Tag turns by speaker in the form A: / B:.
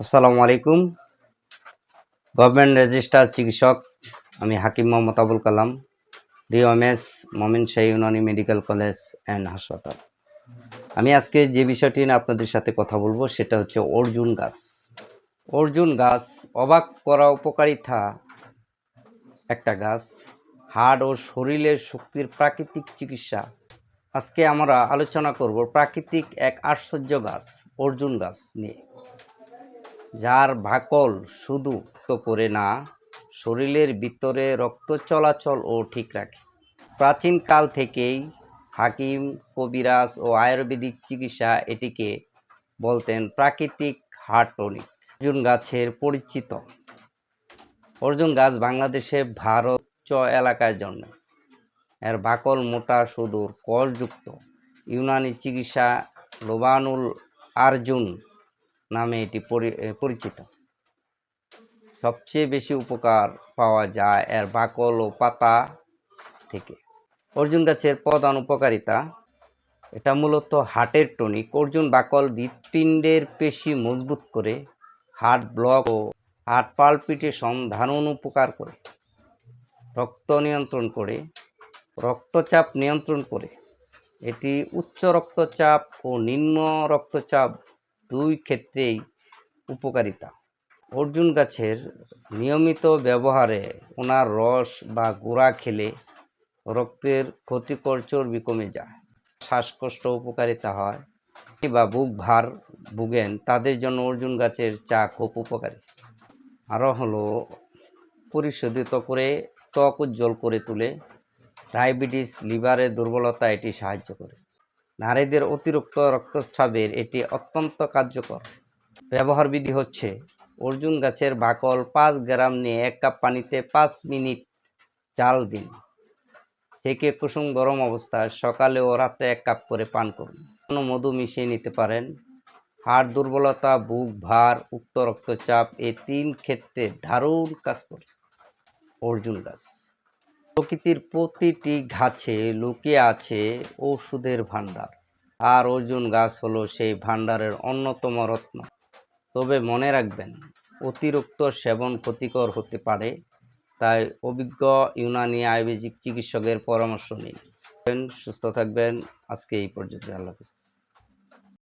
A: আসসালামু আলাইকুম। Government register চিকিৎসক আমি হাকিম Mohammad Abul Kalam DOMS Momin Shahi Unani medical college and হাসপাতাল আমি আজকে যে বিষয়টি নিয়ে আপনাদের সাথে কথা বলব, সেটা হচ্ছে অর্জুন গাছ। অর্জুন গাছ অবাক করা উপকারিতা একটা গাছ। হাড় ও শরীরের শক্তির প্রাকৃতিক চিকিৎসা। আজকে আমরা আলোচনা করব প্রাকৃতিক এক আশ্চর্য গাছ, অর্জুন গাছ নিয়ে। যার ভাকল শুধু করে না, শরীরের ভিতরে রক্ত চলাচল ও ঠিক রাখে। প্রাচীন কাল থেকেই হাকিম, কবিরাজ ও আয়ুর্বেদিক চিকিৎসা এটিকে বলতেন প্রাকৃতিক হার্ট টনিক। অর্জুন গাছের পরিচিত। অর্জুন গাছ বাংলাদেশে ভারত উচ্চ এলাকায় জন্মে। এর বাকল মোটা সুদূর কলযুক্ত। ইউনানি চিকিৎসা লোবানুল আর্জুন নামে এটি পরিচিত। সবচেয়ে বেশি উপকার পাওয়া যায় এর বাকল ও পাতা থেকে। অর্জুন গাছের প্রধান উপকারিতা, এটা মূলত হার্টের টনিক। অর্জুন বাকল হৃৎপিণ্ডের পেশি মজবুত করে হার্ট ব্লক ও হার্ট পালপিটেশন ধারণ উপকার করে। রক্ত নিয়ন্ত্রণ করে, রক্তচাপ নিয়ন্ত্রণ করে। এটি উচ্চ রক্তচাপ ও নিম্ন রক্তচাপ দুই ক্ষেত্রেই উপকারিতা। অর্জুন গাছের নিয়মিত ব্যবহারে ওনার রস বা গুঁড়া খেলে রক্তের ক্ষতিকর চর্বি কমে যায়। শ্বাসকষ্ট উপকারিতা হয়। বা বুক ভার ভুগেন, তাদের জন্য অর্জুন গাছের চা খুব উপকারী। আরও হলো, পরিশোধিত করে ত্বক উজ্জ্বল করে তুলে, ডায়াবেটিস, লিভারের দুর্বলতা এটি সাহায্য করে। নারীদের অতিরিক্ত রক্তস্রাবের এটি অত্যন্ত কার্যকর। ব্যবহার বিধি হচ্ছে, অর্জুন গাছের বাকল পাঁচ গ্রাম নিয়ে এক কাপ পানিতে পাঁচ মিনিট চাল দিন। থেকে কুসুম গরম অবস্থায় সকালে ও রাতে এক কাপ করে পান করুন। কোনো মধু মিশিয়ে নিতে পারেন। হাড় দুর্বলতা, বুক ভার, উক্ত রক্তচাপ এই তিন ক্ষেত্রে দারুণ কাজ করে। অর্জুন গাছ। প্রকৃতির প্রতিটি গাছে লুকিয়ে আছে ঔষধের ভাণ্ডার। আর অর্জুন গাছ হলো সেই ভাণ্ডারের অন্যতম রত্ন। তবে মনে রাখবেন, অতিরিক্ত সেবন ক্ষতিকর হতে পারে, তাই অভিজ্ঞ ইউনানি আয়ুর্বেদিক চিকিৎসকের পরামর্শ নিন। সুস্থ থাকবেন, আজকে এই পর্যন্ত, আল্লাহ হাফিজ।